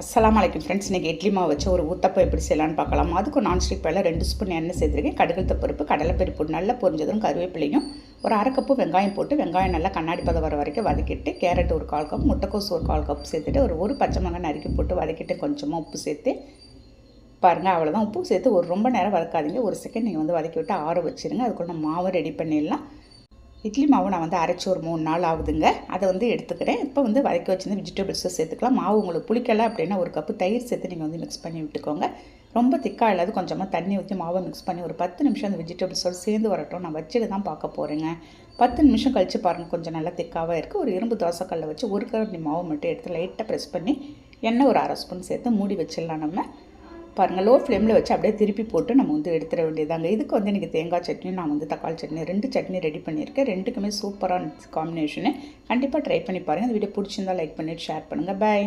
அஸ்லாம் அலைக்கும் ஃப்ரெண்ட்ஸ் இன்றைக்கி இட்லி மாவு வச்சு ஒரு ஊத்தப்பம் எப்படி செய்யலாம்னு பார்க்கலாம். அதுக்கு நான்ஸ்டிக் பேரில் ரெண்டு ஸ்பூன் எண்ணெய் சேர்த்துருக்கேன். கடுகு பருப்பு கடலைப்பருப்பு நல்லா பொரிஞ்சதும் கருவேப்பிலையும் ஒரு அரை கப்பு வெங்காயம் போட்டு வெங்காயம் நல்லா கண்ணாடி பதம் வர வரைக்கும் வதக்கிட்டு கேரட் ஒரு கால் கப் முட்டைக்கோஸ் ஒரு கால் கப் சேர்த்துட்டு ஒரு ஒரு பச்சை மிளகாய் நறுக்கி போட்டு வதக்கிட்டு கொஞ்சமாக உப்பு சேர்த்து பாருங்கள் அவ்வளோதான் உப்பு சேர்த்து ஒரு ரொம்ப நேரம் வதக்காதீங்க. ஒரு செகண்ட் நீங்கள் வந்து வதக்கி விட்டு ஆற வச்சுருங்க. அதுக்குள்ள மாவு ரெடி பண்ணிடலாம். இட்லி மாவு நான் வந்து அரைச்சி ஒரு மூணு நாள் ஆகுதுங்க. அதை வந்து எடுத்துக்கிறேன். இப்போ வந்து வதக்கி வச்சுருந்து வெஜிடபிள்ஸை சேர்த்துக்கலாம். மாவு உங்களுக்கு புளிக்கலை அப்படின்னா ஒரு கப்பு தயிர் சேர்த்து நீங்கள் வந்து மிக்ஸ் பண்ணி விட்டுக்கோங்க. ரொம்ப திக்காக இல்லாத கொஞ்சமாக தண்ணி ஊற்றி மாவை மிக்ஸ் பண்ணி ஒரு பத்து நிமிஷம் அந்த வெஜிடபிள்ஸோடு சேர்ந்து வரட்டும். நான் வச்சுட்டு தான் பார்க்க போகிறேங்க பத்து நிமிஷம் கழித்து பாருங்கள் கொஞ்சம் நல்லா திக்காக இருக்குது ஒரு இரும்பு தோசைக்கல்ல வச்சு ஒரு கரண்டி மாவு மட்டும் எடுத்து லைட்டாக ப்ரெஸ் பண்ணி எண்ணெய் ஒரு அரை ஸ்பூன் சேர்த்து மூடி வச்சிடலாம் நம்ம. பாருங்கள் லோ ஃப்ளேமில் வச்சு அப்படியே திருப்பி போட்டு நம்ம வந்து எடுத்துட வேண்டியதாங்க. இதுக்கு வந்து எனக்கு தேங்காய் சட்னி நான் வந்து தக்காளி சட்னி ரெண்டு சட்னி ரெடி பண்ணியிருக்கேன். ரெண்டுக்குமே சூப்பரான காம்பினேஷனு கண்டிப்பாக ட்ரை பண்ணி பாருங்கள் இந்த வீடியோ பிடிச்சிருந்தா லைக் பண்ணிவிட்டு ஷேர் பண்ணுங்கள் பாய்